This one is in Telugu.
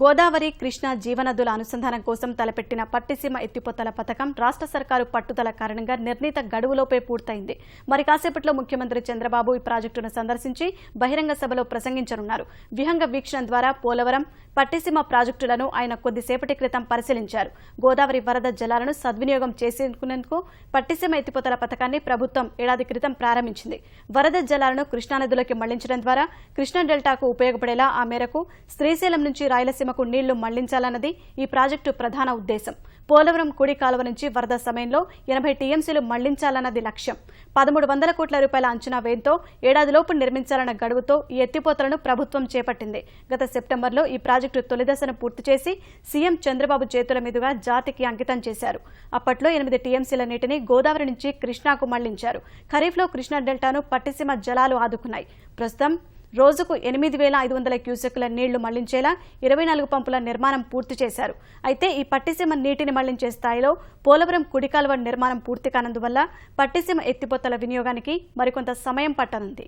గోదావరి కృష్ణా జీవనదుల అనుసంధానం కోసం తలపెట్టిన పట్టిసీమ ఎత్తిపోతల పథకం రాష్ట్ర సర్కారు పట్టుదల కారణంగా నిర్ణీత గడువులోపే పూర్తయింది. మరి కాసేపట్లో ముఖ్యమంత్రి చంద్రబాబు ఈ ప్రాజెక్టును సందర్శించి బహిరంగ సభలో ప్రసంగించనున్నారు. విహంగ వీక్షణ ద్వారా పోలవరం పట్టిసీమ ప్రాజెక్టులను ఆయన కొద్దిసేపటి క్రితం పరిశీలించారు. గోదావరి వరద జలాలను సద్వినియోగం చేసేందుకు పట్టిసీమ ఎత్తిపోతల పథకాన్ని ప్రభుత్వం ఏడాది క్రితం ప్రారంభించింది. వరద జలాలను కృష్ణానదిలోకి మళ్ళించడం ద్వారా కృష్ణా డెల్టాకు ఉపయోగపడేలా ఆ మేరకు శ్రీశైలం నుంచి రాయలసీమ రాయలసీమకు నీళ్ళు మళ్ళించాలన్నది ఈ ప్రాజెక్టు ప్రధాన ఉద్దేశం. పోలవరం కుడి కాలువ నుంచి వరద సమయంలో ఎనభై టీఎంసీలు మళ్ళించాలన్నది లక్ష్యం. పదమూడు వందల కోట్ల రూపాయల అంచనా వ్యయంతో ఏడాదిలోపు నిర్మించాలన్న గడువుతో ఈ ఎత్తిపోతలను ప్రభుత్వం చేపట్టింది. గత సెప్టెంబర్లో ఈ ప్రాజెక్టు తొలిదశను పూర్తి చేసి సీఎం చంద్రబాబు చేతుల మీదుగా జాతికి అంకితం చేశారు. అప్పట్లో ఎనిమిది టీఎంసీల నీటిని గోదావరి నుంచి కృష్ణాకు మళ్ళించారు. ఖరీఫ్లో కృష్ణా డెల్టాను పట్టిసీమ జలాలు ఆదుకున్నాయి. ప్రస్తుతం రోజుకు ఎనిమిది వేల ఐదు వందల క్యూసెక్ల నీళ్ళు మళ్ళించేలా ఇరవై నాలుగు పంపుల నిర్మాణం పూర్తి చేశారు. అయితే ఈ పట్టిసీమ నీటిని మళ్ళించే స్థాయిలో పోలవరం కుడికాలువ నిర్మాణం పూర్తి కానందువల్ల పట్టిసీమ ఎత్తిపోతల వినియోగానికి మరికొంత సమయం పట్టనుంది.